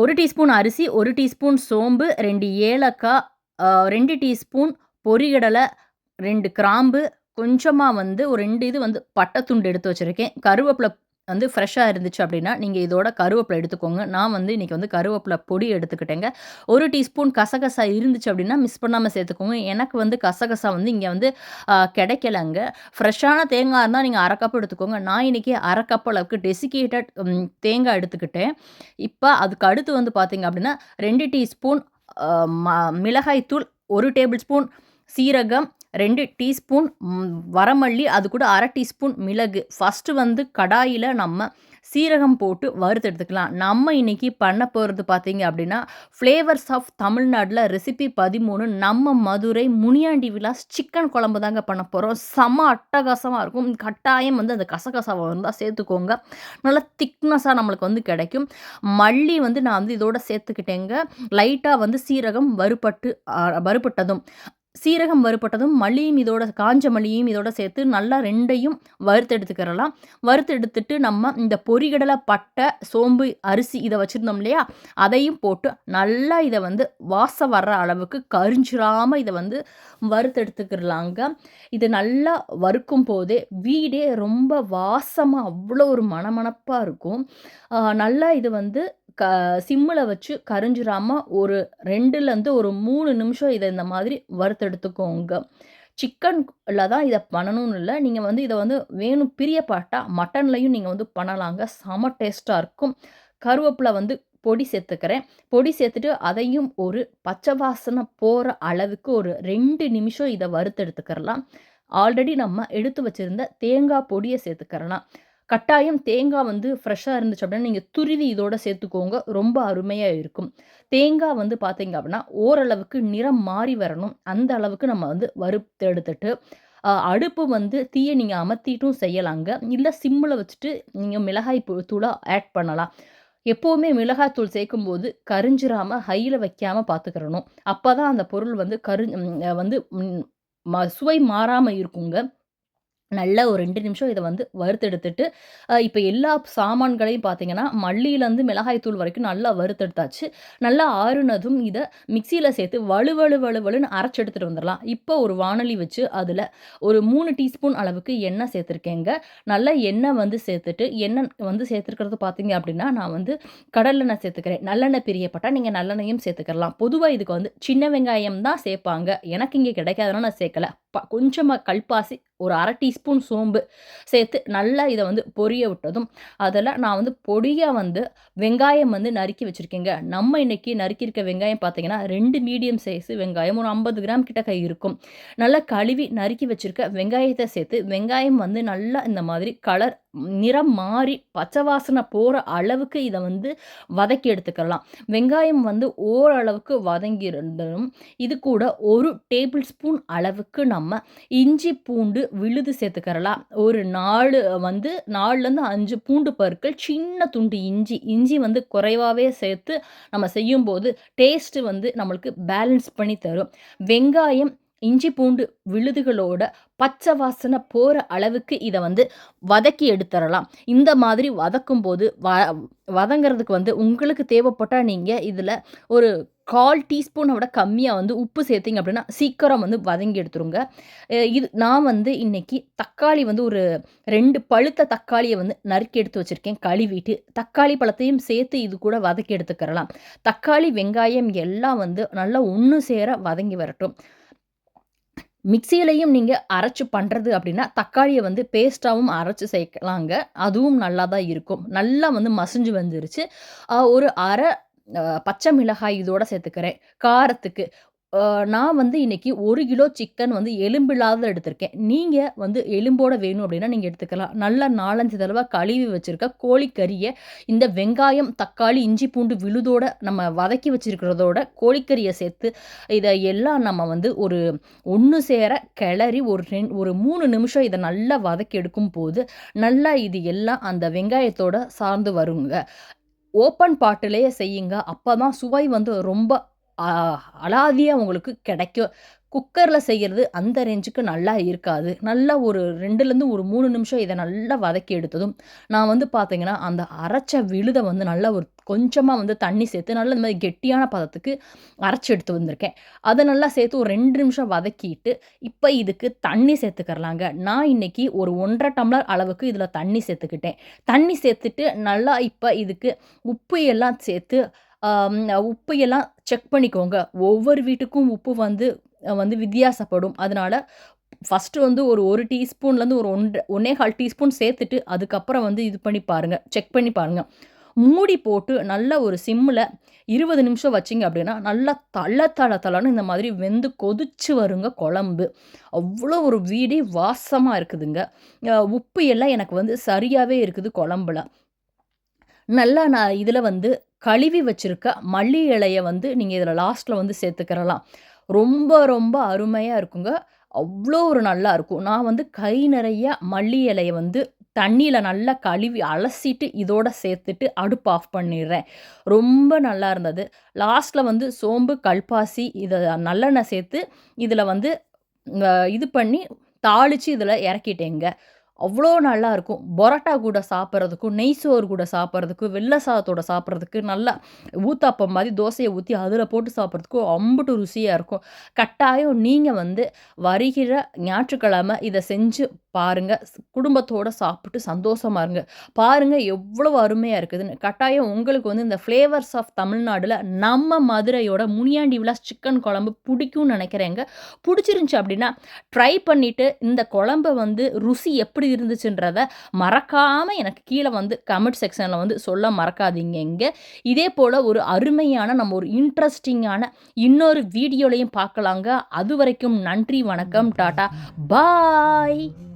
ஒரு டீஸ்பூன் அரிசி ஒரு டீஸ்பூன் சோம்பு ரெண்டு ஏலக்காய் ரெண்டு டீஸ்பூன் பொரிகடலை ரெண்டு கிராம்பு. கொஞ்சமாக வந்து ஒரு ரெண்டு இது வந்து பட்டை துண்டு எடுத்து வச்சுருக்கேன். கருவேப்பிலை வந்து ஃப்ரெஷ்ஷாக இருந்துச்சு அப்படின்னா நீங்கள் இதோட கருவேப்பிலை எடுத்துக்கோங்க. நான் வந்து இன்றைக்கி வந்து கருவேப்பிலை பொடி எடுத்துக்கிட்டேங்க. ஒரு டீஸ்பூன் கசகசா இருந்துச்சு அப்படின்னா மிஸ் பண்ணாமல் சேர்த்துக்கோங்க. எனக்கு வந்து கசகசா வந்து இங்கே வந்து கிடைக்கலங்க. ஃப்ரெஷ்ஷான தேங்காய் இருந்தால் நீங்கள் அரை கப் எடுத்துக்கோங்க. நான் இன்றைக்கி அரை கப் அளவுக்கு டெசிகேட்டட் தேங்காய் எடுத்துக்கிட்டேன். இப்போ அதுக்கு அடுத்து வந்து பார்த்திங்க அப்படின்னா ரெண்டு டீஸ்பூன் மிளகாய்த்தூள் ஒரு டேபிள் ஸ்பூன் சீரகம் ரெண்டு டீஸ்பூன் வரமல்லி அது கூட அரை டீஸ்பூன் மிளகு. ஃபஸ்ட்டு வந்து கடாயில் நம்ம சீரகம் போட்டு வறுத்து எடுத்துக்கலாம். நம்ம இன்றைக்கி பண்ண போகிறது பார்த்தீங்க அப்படின்னா ஃப்ளேவர்ஸ் ஆஃப் தமிழ்நாட்டில் ரெசிபி பதிமூணு நம்ம மதுரை முனியாண்டி விலாஸ் சிக்கன் குழம்பு தாங்க பண்ண போகிறோம் செம அட்டகாசமாக இருக்கும். கட்டாயம் வந்து அந்த கசகசாவை இருந்தால் சேர்த்துக்கோங்க. நல்லா திக்னஸாக நம்மளுக்கு வந்து கிடைக்கும். மல்லி வந்து நான் வந்து இதோட சேர்த்துக்கிட்டேங்க. லைட்டாக வந்து சீரகம் வறுபட்டு வறுபட்டதும். சீரகம் வறுப்பட்டதும் மல்லியும் இதோட காஞ்ச மல்லியும் இதோட சேர்த்து நல்லா ரெண்டையும் வறுத்தெடுத்துக்கிறலாம் வறுத்தெடுத்துட்டு நம்ம இந்த பொறிகடலை பட்டை சோம்பு அரிசி இதை வச்சுருந்தோம் இல்லையா? அதையும் போட்டு நல்லா இதை வந்து வாசம் வர்ற அளவுக்கு கரிஞ்சிராமல் இதை வந்து வறுத்தெடுத்துக்கிறலாங்க இது நல்லா வறுக்கும் போதே வீடே ரொம்ப வாசமாக அவ்வளோ ஒரு மணமணப்பாக இருக்கும். நல்லா இது வந்து க சிம்மில் வச்சு கரிஞ்சிராமல் ஒரு ரெண்டுலேருந்து ஒரு மூணு நிமிஷம் இதை இந்த மாதிரி வறுத்தெடுத்துக்கோங்க. சிக்கனில் தான் இதை பண்ணணும்னு இல்லை. நீங்கள் வந்து இதை வந்து வேணும் பிரியப்பட்டா மட்டன்லையும் நீங்கள் வந்து பண்ணலாங்க. செம டேஸ்ட்டாக இருக்கும். கருவேப்பிலை வந்து பொடி சேர்த்துக்கிறேன். பொடி சேர்த்துட்டு அதையும் ஒரு பச்சை வாசனை போகிற அளவுக்கு ஒரு ரெண்டு நிமிஷம் இதை வறுத்தெடுத்துக்கிறலாம். ஆல்ரெடி நம்ம எடுத்து வச்சுருந்த தேங்காய் பொடியை சேர்த்துக்கிறலாம். கட்டாயம் தேங்காய் வந்து ஃப்ரெஷ்ஷாக இருந்துச்சு அப்படின்னா நீங்கள் துருவி இதோட சேர்த்துக்கோங்க. ரொம்ப அருமையாக இருக்கும். தேங்காய் வந்து பார்த்தீங்க அப்படின்னா ஓரளவுக்கு நிறம் மாறி வரணும். அந்த அளவுக்கு நம்ம வந்து வறுத்து எடுத்துட்டு அடுப்பு வந்து தீயை நீங்கள் அமர்த்திட்டும் செய்யலாங்க. இல்லை சிம்மில் வச்சுட்டு நீங்கள் மிளகாய் தூளாக ஆட் பண்ணலாம். எப்போவுமே மிளகாய்த்தூள் சேர்க்கும்போது கரிஞ்சிராமல் ஹையில் வைக்காமல் பார்த்துக்கிறணும் அப்போ தான் அந்த பொருள் வந்து கரு வந்து சுவை மாறாமல் இருக்குங்க. நல்லா ஒரு ரெண்டு நிமிஷம் இதை வந்து வறுத்தெடுத்துட்டு இப்போ எல்லா சாமான்களையும் பார்த்தீங்கன்னா மல்லியிலேருந்து மிளகாய் தூள் வரைக்கும் நல்லா வறுத்தெடுத்தாச்சு. நல்லா ஆறுனதும் இதை மிக்சியில் சேர்த்து வலு வலு வலுன்னு அரைச்சி எடுத்துகிட்டு வந்துடலாம். இப்போ ஒரு வானொலி வச்சு அதில் ஒரு மூணு டீஸ்பூன் அளவுக்கு எண்ணெய் சேர்த்துருக்கேங்க. நல்லா எண்ணெய் வந்து சேர்த்துட்டு எண்ணெய் வந்து சேர்த்துருக்கிறது பார்த்தீங்க அப்படின்னா நான் வந்து கடலெண்ணெய் சேர்த்துக்கிறேன். நல்லெண்ணெய் பிரியப்பட்டால் நீங்கள் நல்லெண்ணையும் சேர்த்துக்கலாம். பொதுவாக இதுக்கு வந்து சின்ன வெங்காயம் தான் சேர்ப்பாங்க. எனக்கு இங்கே கிடைக்காதனால நான் சேர்க்கலை. ப கொஞ்சமாக கல்பாசி ஒரு அரை டீஸ்பூன் சோம்பு சேர்த்து நல்லா இதை வந்து பொரிய விட்டதும் அதில் நான் வந்து பொடியாக வந்து வெங்காயம் வந்து நறுக்கி வச்சுருக்கேங்க. நம்ம இன்றைக்கி நறுக்கியிருக்க வெங்காயம் பார்த்தீங்கன்னா ரெண்டு மீடியம் சைஸு வெங்காயம் ஒரு ஐம்பது கிராம் கிட்ட கை இருக்கும். நல்லா கழுவி நறுக்கி வச்சுருக்க வெங்காயத்தை சேர்த்து வெங்காயம் வந்து நல்லா இந்த மாதிரி கலர் நிறம் மாறி பச்சை வாசனை போகிற அளவுக்கு இதை வந்து வதக்கி எடுத்துக்கலாம். வெங்காயம் வந்து ஓரளவுக்கு வதங்கி இருந்தாலும் இது கூட ஒரு டேபிள் ஸ்பூன் அளவுக்கு நம்ம இஞ்சி பூண்டு விழுது சேர்த்துக்கிறலாம். ஒரு நாலு வந்து நாலுலேருந்து அஞ்சு பூண்டு பருக்கள் சின்ன துண்டு இஞ்சி. இஞ்சி வந்து குறைவாகவே சேர்த்து நம்ம செய்யும்போது டேஸ்ட்டு வந்து நம்மளுக்கு பேலன்ஸ் பண்ணி தரும். வெங்காயம் இஞ்சி பூண்டு விழுதுகளோட பச்சை வாசனை போகிற அளவுக்கு இதை வந்து வதக்கி எடுத்துடலாம். இந்த மாதிரி வதக்கும் போது வ வதங்கிறதுக்கு வந்து உங்களுக்கு தேவைப்பட்டால் நீங்கள் இதில் ஒரு கால் டீஸ்பூனை விட கம்மியாக வந்து உப்பு சேர்த்திங்க அப்படின்னா சீக்கிரம் வந்து வதங்கி எடுத்துருங்க. இது நான் வந்து இன்றைக்கி தக்காளி வந்து ஒரு ரெண்டு பழுத்த தக்காளியை வந்து நறுக்கி எடுத்து வச்சுருக்கேன் கழுவிட்டு. தக்காளி பழத்தையும் சேர்த்து இது கூட வதக்கி எடுத்துக்கிறலாம். தக்காளி வெங்காயம் எல்லாம் வந்து நல்லா ஒன்று சேர வதங்கி வரட்டும். மிக்சியிலையும் நீங்கள் அரைச்சி பண்ணுறது அப்படின்னா தக்காளியை வந்து பேஸ்ட்டாகவும் அரைச்சி சேர்க்கலாங்க. அதுவும் நல்லா தான் இருக்கும். நல்லா வந்து மசிஞ்சு வந்துருச்சு. ஒரு அரை பச்சை மிளகாய் இதோட சேர்த்துக்கிறேன். காரத்துக்கு நான் வந்து இன்றைக்கி ஒரு கிலோ சிக்கன் வந்து எலும்பில்லாத எடுத்திருக்கேன். நீங்கள் வந்து எலும்போட வேணும் அப்படின்னா நீங்கள் எடுத்துக்கலாம். நல்லா நாலஞ்சு தடவை கழுவி வச்சுருக்க கோழிக்கறியை இந்த வெங்காயம் தக்காளி இஞ்சி பூண்டு விழுதோட நம்ம வதக்கி வச்சுருக்கிறதோட கோழிக்கறியை சேர்த்து இதை எல்லாம் நம்ம வந்து ஒரு ஒன்று சேர கிளறி ஒரு ரெண் ஒரு மூணு நிமிஷம் இதை நல்லா வதக்கி எடுக்கும் போது நல்லா இது எல்லாம் அந்த வெங்காயத்தோட சார்ந்து வருங்க. ஓப்பன் பாட்டிலேயே செய்யுங்க. அப்போ தான் சுவை வந்து ரொம்ப அலாதியாக உங்களுக்கு கிடைக்கும். குக்கரில் செய்கிறது அந்த ரேஞ்சுக்கு நல்லா இருக்காது. நல்லா ஒரு ரெண்டுலேருந்து ஒரு மூணு நிமிஷம் இதை நல்லா வதக்கி எடுத்ததும் நான் வந்து பார்த்தீங்கன்னா அந்த அரைச்ச விழுதை வந்து நல்லா ஒரு கொஞ்சமாக வந்து தண்ணி சேர்த்து நல்லா இந்த மாதிரி கெட்டியான பதத்துக்கு அரைச்சி எடுத்து வந்திருக்கேன். அதை நல்லா சேர்த்து ஒரு ரெண்டு நிமிஷம் வதக்கிட்டு இப்போ இதுக்கு தண்ணி சேர்த்துக்கறலாங்க. நான் இன்னைக்கு ஒரு ஒன்றரை டம்ளர் அளவுக்கு இதில் தண்ணி சேர்த்துக்கிட்டேன். தண்ணி சேர்த்துட்டு நல்லா இப்போ இதுக்கு உப்பு எல்லாம் சேர்த்து உப்பு எல்லாம் செக் பண்ணிக்கோங்க. ஒவ்வொரு வீட்டுக்கும் உப்பு வந்து வந்து வித்தியாசப்படும். அதனால ஃபஸ்ட்டு வந்து ஒரு ஒரு டீஸ்பூன்லேருந்து ஒரு ஒன்று ஒன்றே கால் டீஸ்பூன் சேர்த்துட்டு அதுக்கப்புறம் வந்து இது பண்ணி பாருங்கள் செக் பண்ணி பாருங்கள் மூடி போட்டு நல்ல ஒரு சிம்மில் இருபது நிமிஷம் வச்சிங்க அப்படின்னா நல்லா தள்ள தள தளன்னு இந்த மாதிரி வெந்து கொதிச்சு வருங்க குழம்பு. அவ்வளோ ஒரு வீடே வாசமாக இருக்குதுங்க. உப்பு எல்லாம் எனக்கு வந்து சரியாகவே இருக்குது குழம்புல. நல்லா நான் இதில் வந்து கழுவி வச்சுருக்க மல்லி இலையை வந்து நீங்கள் இதில் லாஸ்ட்டில் வந்து சேர்த்துக்கிறலாம். ரொம்ப ரொம்ப அருமையாக இருக்குங்க. அவ்வளோ ஒரு நல்லா இருக்கும். நான் வந்து கை நிறைய மல்லி இலையை வந்து தண்ணியில் நல்லா கழுவி அலசிட்டு இதோட சேர்த்துட்டு அடுப்பு ஆஃப் பண்ணிடுறேன். ரொம்ப நல்லா இருந்தது. லாஸ்ட்டில் வந்து சோம்பு கல்பாசி இதை நல்லெண்ணெய் சேர்த்து இதில் வந்து இது பண்ணி தாளித்து இதில் இறக்கிட்டேங்க. அவ்வளோ நல்லா இருக்கும். பரோட்டா கூட சாப்பிட்றதுக்கும் நெய் சோறு கூட சாப்பிட்றதுக்கும் வெள்ளை சாதத்தோட சாப்பிட்றதுக்கு நல்லா ஊத்தாப்பம் மாதிரி தோசையை ஊற்றி அதில் போட்டு சாப்பிட்றதுக்கும் அம்புட்டு ருசியாக இருக்கும். கட்டாயம் நீங்கள் வந்து வருகிற ஞாயிற்றுக்கிழமை இதை செஞ்சு பாருங்கள் குடும்பத்தோடு சாப்பிட்டு சந்தோஷமா இருங்க. பாருங்கள் எவ்வளோ அருமையாக இருக்குதுன்னு. கட்டாயம் உங்களுக்கு வந்து இந்த ஃப்ளேவர்ஸ் ஆஃப் தமிழ்நாடில் நம்ம மதுரையோட முனியாண்டி விலாஸ் சிக்கன் குழம்பு பிடிக்கும்னு நினைக்கிறேங்க. பிடிச்சிருந்துச்சி அப்படின்னா ட்ரை பண்ணிவிட்டு இந்த குழம்ப வந்து ருசி எப்படி இருந்துச்சுன்றத மறக்காமல் எனக்கு கீழே வந்து கமெண்ட் செக்ஷனில் வந்து சொல்ல மறக்காதீங்க இங்கே. இதே போல் ஒரு அருமையான நம்ம ஒரு இன்ட்ரெஸ்டிங்கான இன்னொரு வீடியோலையும் பார்க்கலாங்க. அது வரைக்கும் நன்றி வணக்கம் டாடா. பாய்